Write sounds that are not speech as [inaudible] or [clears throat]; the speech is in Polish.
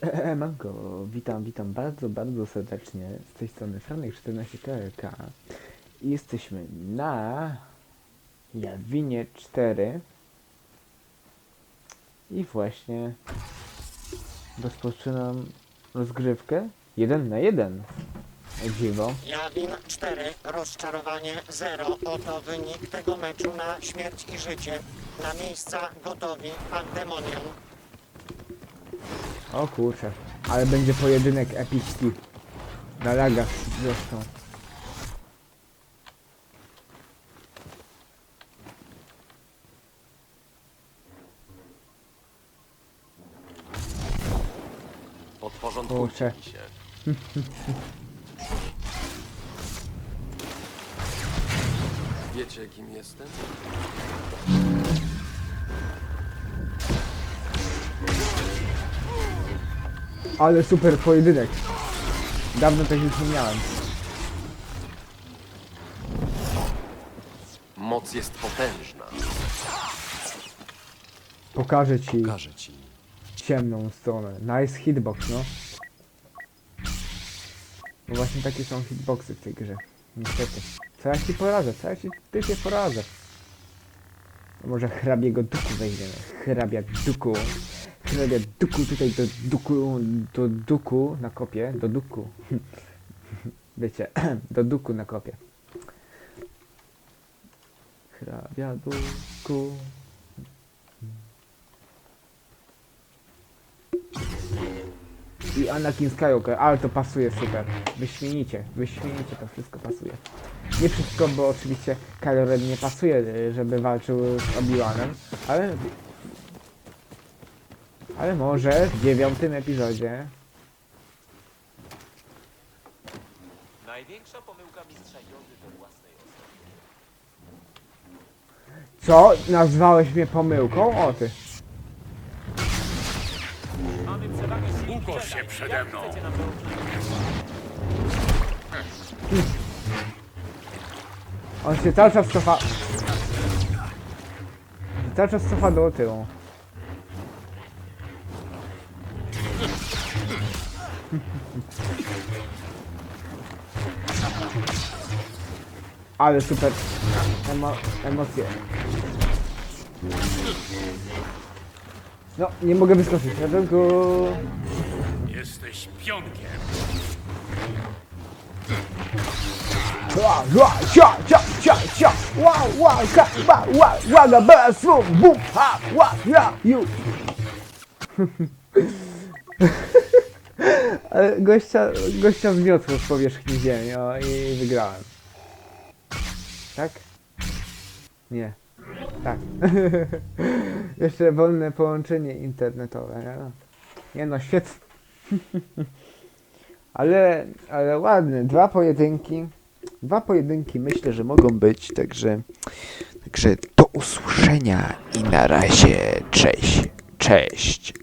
Siemanko, witam, witam bardzo, bardzo serdecznie z tej strony Franek 14 KLK i jesteśmy na Jawinie 4 i właśnie rozpoczynam rozgrywkę 1 na 1 o dziwo Jawin 4, rozczarowanie 0. Oto wynik tego meczu na śmierć i życie. Na miejsca gotowi Pandemonium. O kurczę, ale będzie pojedynek epicki na lagach zresztą Podporządkujcie Kurczę. się. [laughs] Wiecie, kim jestem? Ale super pojedynek dawno tak już nie miałem Moc jest potężna. pokażę ci Pokażę ci. ciemną stronę. Nice hitbox, no. No właśnie takie są hitboxy w tej grze. Niestety. Co ja ci poradzę? Co ja ci typie poradzę? No może hrabiego duku wejdziemy. Hrabia duku. Hrabia duku tutaj do duku, do duku na kopie. Do duku. [laughs] Wiecie, [clears throat] do duku na kopie. Hrabia duku. I Anakin Skywalker, ale to pasuje super. Wyśmienicie, wyśmienicie to wszystko pasuje. Nie wszystko, bo oczywiście Kylo Ren nie pasuje, żeby walczył z Obi-Wanem, ale... Ale może w dziewiątym epizodzie... Największa pomyłka mistrza Jody we własnej osobie. Co? Nazwałeś mnie pomyłką? O ty. Mamy przewagę sił Ukoś Jedi. się przede Jak mną. chcecie nam dorównać? On się cały czas cofa... Cały czas cofa do tyłu. [laughs] Ale super emo emocje. No, nie mogę wyskoczyć. Ratunku. Jesteś pionkiem. Ła, ła, cia, cia, cia, cia. Ła, ła, ka, ba, ła, łaga, ba, sum, bum, ha, ła, ja, ju. [laughs] Gościa, gościa zmiotło z powierzchni ziemi, o, i wygrałem. Tak? Nie. Tak. [laughs] Jeszcze wolne połączenie internetowe. Nie no, nie no świetnie. [laughs] ale, ale ładne. Dwa pojedynki. Dwa pojedynki myślę, że mogą być, także, także do usłyszenia i na razie. Cześć. Cześć.